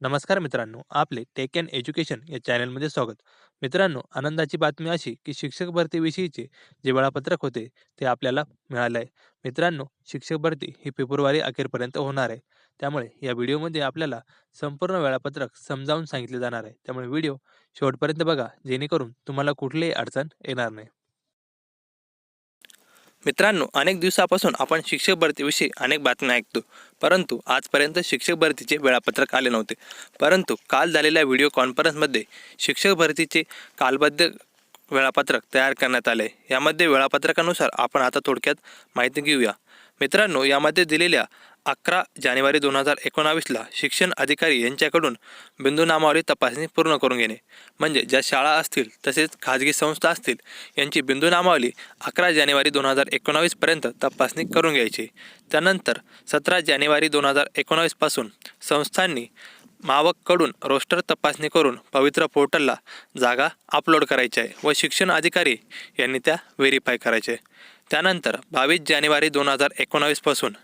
नमस्कार मित्रांनो आपले टेक अँड एज्युकेशन या चॅनलमध्ये स्वागत. मित्रांनो आनंदाची बातमी अशी की शिक्षक भरतीविषयीचे जे वेळापत्रक होते ते आपल्याला मिळालं आहे मित्रांनो शिक्षक भरती ही फेब्रुवारी अखेरपर्यंत होणार आहे. त्यामुळे या व्हिडिओमध्ये आपल्याला संपूर्ण वेळापत्रक समजावून सांगितले जाणार आहे. त्यामुळे व्हिडिओ शेवटपर्यंत बघा जेणेकरून तुम्हाला कुठलीही अडचण येणार नाही. मित्रांनो अनेक दिवसापासून आपण शिक्षक भरतीविषयी अनेक बातम्या ऐकतो परंतु आजपर्यंत शिक्षक भरतीचे वेळापत्रक आले नव्हते. परंतु काल झालेल्या व्हिडिओ कॉन्फरन्समध्ये शिक्षक भरतीचे कालबद्ध वेळापत्रक तयार करण्यात आले. यामध्ये वेळापत्रकानुसार आपण आता थोडक्यात माहिती घेऊया. मित्रांनो यामध्ये दिलेल्या अकरा जानेवारी दोन हजार एकोणावीसला शिक्षण अधिकारी यांच्याकडून बिंदूनामावली तपासणी पूर्ण करून घेणे. म्हणजे ज्या शाळा असतील तसेच खाजगी संस्था असतील यांची बिंदू नामावली अकरा जानेवारी दोन हजार एकोणावीसपर्यंत तपासणी करून घ्यायची. त्यानंतर सतरा जानेवारी दोन हजार एकोणावीसपासून संस्थांनी मावककडून रोस्टर तपासणी करून पवित्र पोर्टलला जागा अपलोड करायची आहे व शिक्षण अधिकारी यांनी त्या व्हेरीफाय करायचे. त्यानंतर बावीस जानेवारी दोन हजार एकोणावीसपासून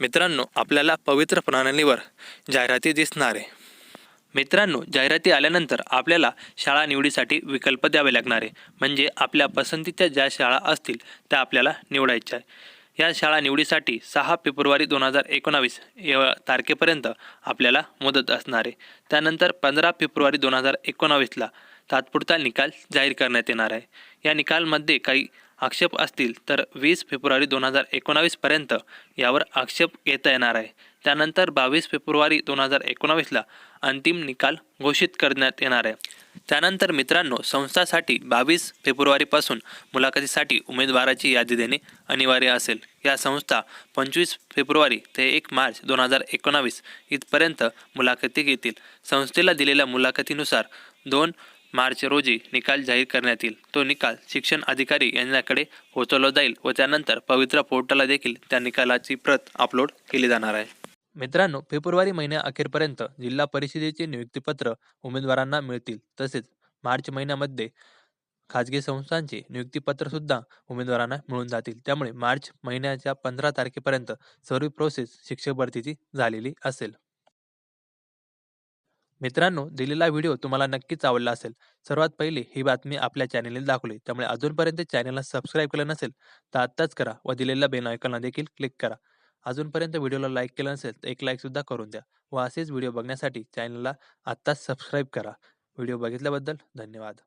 मित्रांनो आपल्याला पवित्र प्रणालीवर जाहिराती दिसणार आहे. मित्रांनो जाहिराती आल्यानंतर आपल्याला शाळा निवडीसाठी विकल्प द्यावे लागणार आहे. म्हणजे आपल्या पसंतीच्या ज्या शाळा असतील त्या आपल्याला निवडायच्या आहे या शाळा निवडीसाठी सहा फेब्रुवारी दोन हजार एकोणावीस या तारखेपर्यंत आपल्याला मुदत असणार आहे. त्यानंतर पंधरा फेब्रुवारी दोन हजार एकोणावीसला तात्पुरता निकाल जाहीर करण्यात येणार आहे. या निकालमध्ये काही आक्षेप असतील तर वीस फेब्रुवारी दोन हजार एकोणावीसपर्यंत यावर आक्षेप घेता येणार आहे. त्यानंतर बावीस फेब्रुवारी दोन हजार एकोणावीसला अंतिम निकाल घोषित करण्यात येणार आहे. त्यानंतर मित्रांनो संस्थासाठी बावीस फेब्रुवारीपासून मुलाखतीसाठी उमेदवाराची यादी देणे अनिवार्य असेल. या संस्था पंचवीस फेब्रुवारी ते एक मार्च दोन हजार एकोणावीस इथपर्यंत मुलाखती घेतील. संस्थेला दिलेल्या मुलाखतीनुसार दोन मार्च रोजी निकाल जाहीर करण्यात येईल. तो निकाल शिक्षण अधिकारी यांच्याकडे पोहोचवला जाईल व त्यानंतर पवित्र पोर्टलला देखील त्या निकालाची प्रत अपलोड केली जाणार आहे. मित्रांनो फेब्रुवारी महिन्या अखेरपर्यंत जिल्हा परिषदेचे नियुक्तीपत्र उमेदवारांना मिळतील. तसेच मार्च महिन्यामध्ये खाजगी संस्थांचे नियुक्तीपत्र सुद्धा उमेदवारांना मिळून जातील. त्यामुळे मार्च महिन्याच्या पंधरा तारखेपर्यंत सर्व प्रोसेस शिक्षक भरतीची झालेली असेल. मित्रांनो दिलेला व्हिडिओ तुम्हाला नक्कीच आवडला असेल. सर्वात पहिले ही बातमी आपल्या चॅनेलने दाखवली त्यामुळे अजूनपर्यंत चॅनलला सबस्क्राईब केलं नसेल तर आत्ताच करा व दिलेल्या बेल आयकॉनला देखील क्लिक करा. अजूनपर्यंत व्हिडिओला लाईक केलं नसेल तर एक लाईकसुद्धा करून द्या व असेच व्हिडिओ बघण्यासाठी चॅनलला आत्ताच सबस्क्राईब करा. व्हिडिओ बघितल्याबद्दल धन्यवाद.